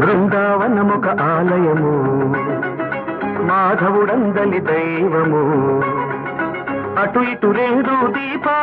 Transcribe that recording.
బృందావనముక ఆలయము మాధవుడందలి దైవము. అటు ఇటు రేదు దీపా